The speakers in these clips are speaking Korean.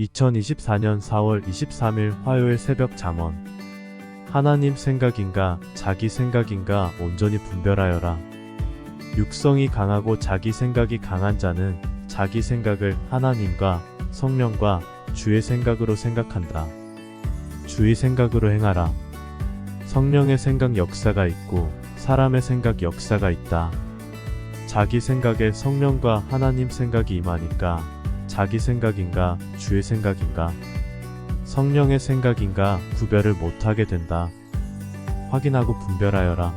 2024년 4월 23일 화요일 새벽 잠언. 하나님 생각인가 자기 생각인가 온전히 분별하여라. 육성이 강하고 자기 생각이 강한 자는 자기 생각을 하나님과 성령과 주의 생각으로 생각한다. 주의 생각으로 행하라. 성령의 생각 역사가 있고 사람의 생각 역사가 있다. 자기 생각에 성령과 하나님 생각이 임하니까 자기 생각인가 주의 생각인가 성령의 생각인가 구별을 못하게 된다. 확인하고 분별하여라.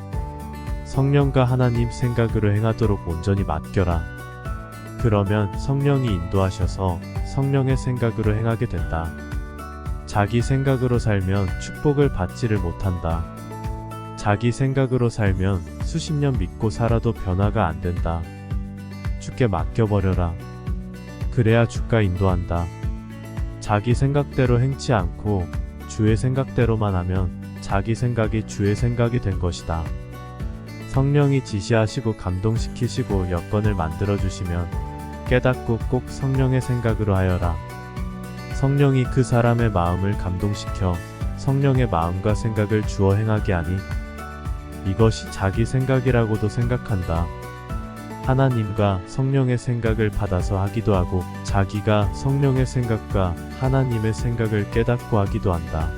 성령과 하나님 생각으로 행하도록 온전히 맡겨라. 그러면 성령이 인도하셔서 성령의 생각으로 행하게 된다. 자기 생각으로 살면 축복을 받지를 못한다. 자기 생각으로 살면 수십 년 믿고 살아도 변화가 안 된다. 주께 맡겨버려라. 그래야 주가 인도한다. 자기 생각대로 행치 않고 주의 생각대로만 하면 자기 생각이 주의 생각이 된 것이다. 성령이 지시하시고 감동시키시고 여건을 만들어 주시면 깨닫고 꼭 성령의 생각으로 하여라. 성령이 그 사람의 마음을 감동시켜 성령의 마음과 생각을 주어 행하게 하니 이것이 자기 생각이라고도 생각한다. 하나님과 성령의 생각을 받아서 하기도 하고 자기가 성령의 생각과 하나님의 생각을 깨닫고 하기도 한다.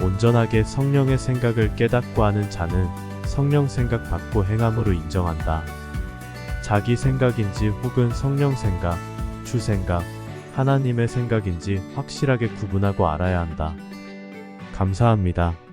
온전하게 성령의 생각을 깨닫고 하는 자는 성령 생각 받고 행함으로 인정한다. 자기 생각인지 혹은 성령 생각, 주 생각, 하나님의 생각인지 확실하게 구분하고 알아야 한다. 감사합니다.